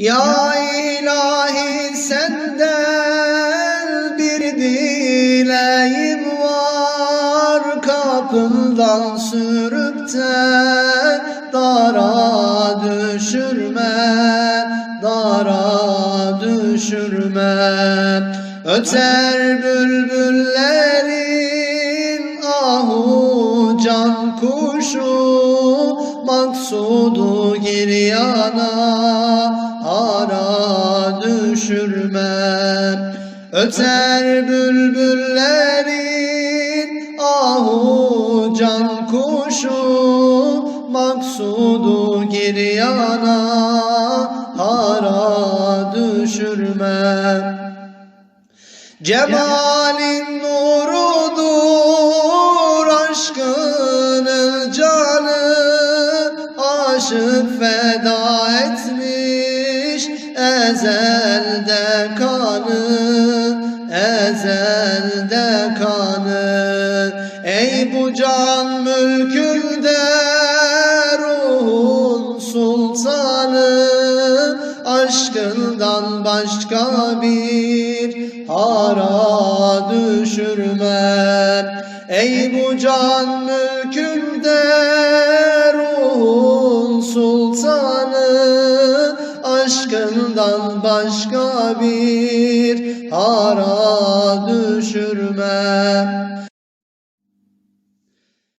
Ya ilahi senden bir dileğim var. Kapından sürüp de dara düşürme Dara düşürme. Öter bülbüllerin ahu can kuşu Maksudu giryana düşürme Öter bülbüllerin ahu can kuşu Maksudu giryana hara düşürme. Cemalin nurudur aşkının canı Aşık feda etmiş ezelde kanı Ezelde kanı. Ey bu can mülkünde ruhun sultanı Aşkından başka bir hara düşürme Ey bu can mülkünde Aşkından başka bir hara düşürme